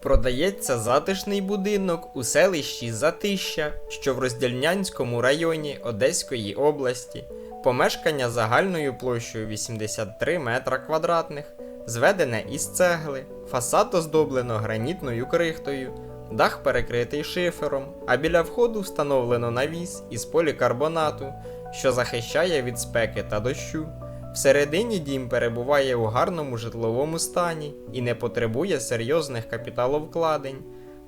Продається затишний будинок у селищі Затища, що в Роздільнянському районі Одеської області. Помешкання загальною площею 83 метра квадратних, зведене із цегли, фасад оздоблено гранітною крихтою, дах перекритий шифером, а біля входу встановлено навіс із полікарбонату, що захищає від спеки та дощу. Всередині дім перебуває у гарному житловому стані і не потребує серйозних капіталовкладень.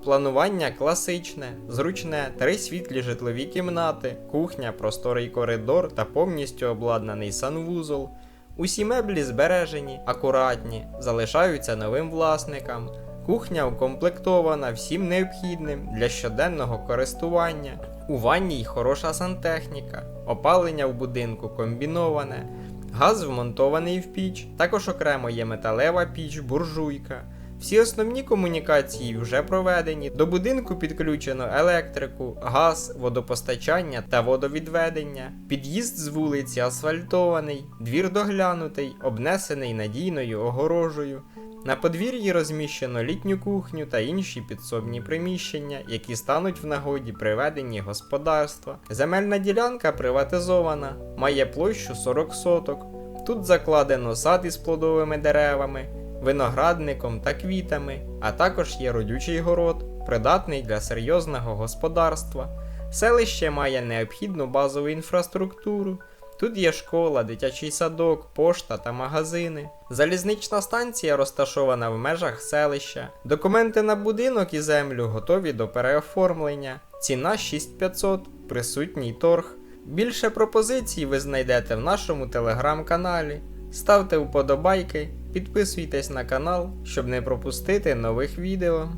Планування класичне, зручне, три світлі житлові кімнати, кухня, просторий коридор та повністю обладнаний санвузол. Усі меблі збережені, акуратні, залишаються новим власникам. Кухня укомплектована всім необхідним для щоденного користування. У ванній хороша сантехніка, опалення в будинку комбіноване, газ вмонтований в піч, також окремо є металева піч, буржуйка. Всі основні комунікації вже проведені. До будинку підключено електрику, газ, водопостачання та водовідведення. Під'їзд з вулиці асфальтований, двір доглянутий, обнесений надійною огорожею. На подвір'ї розміщено літню кухню та інші підсобні приміщення, які стануть в нагоді при веденні господарства. Земельна ділянка приватизована, має площу 40 соток. Тут закладено сад із плодовими деревами, виноградником та квітами, а також є родючий город, придатний для серйозного господарства. Селище має необхідну базову інфраструктуру. Тут є школа, дитячий садок, пошта та магазини. Залізнична станція розташована в межах селища. Документи на будинок і землю готові до переоформлення. Ціна 6500, присутній торг. Більше пропозицій ви знайдете в нашому телеграм-каналі. Ставте вподобайки, підписуйтесь на канал, щоб не пропустити нових відео.